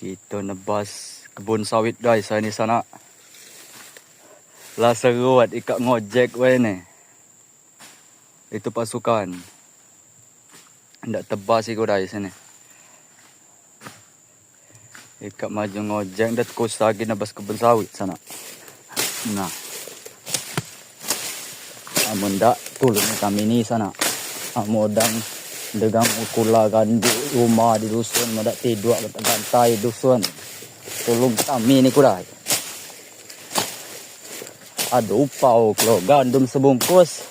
Kita nebas kebun sawit guys. Saya ni sana. Lah seruat ikat ngojek we ni. Itu pasukan. Hendak tebas ikut guys sini. Ikat maju ngojek dah terus lagi nebas kebun sawit sana. Nah. Amun dak tolong kami ni sana. Amodang Degang ukula gandu rumah di dusun Madak tidur kata gantai dusun. Tolong kami ni kurai. Ada upau kalau gandum sebungkus.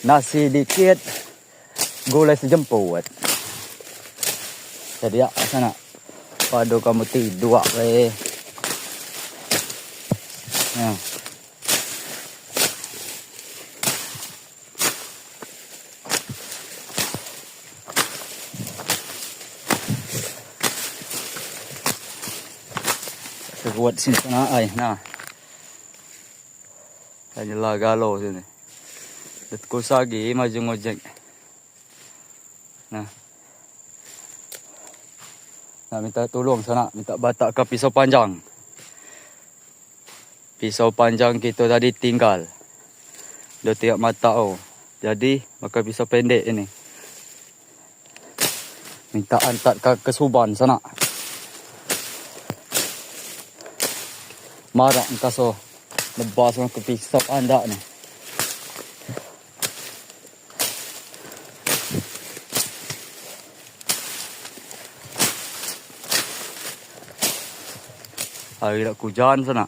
Nasi dikit Gulai sejemput. Jadi ya sana? Padu kamu tidur le Ya. Seruat sini sana ai. Nah. Hanya lah galau sini. Detkul lagi maju ngojek. Nah. Nak minta tolong sana, minta batak ke pisau panjang. Pisau panjang kita tadi tinggal. Dia tiap mata oh. Jadi, maka pisau pendek ini. Minta antat ke, ke Suban sana. Marak engkau so. Nebas orang ke pisau anda ni. Hari nak hujan sana.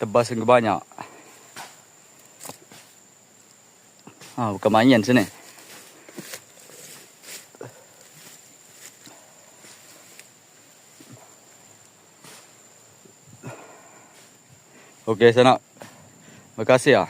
Tebas yang banyak. Ha, bukan main sini. Okey, sana. Terima kasih ah.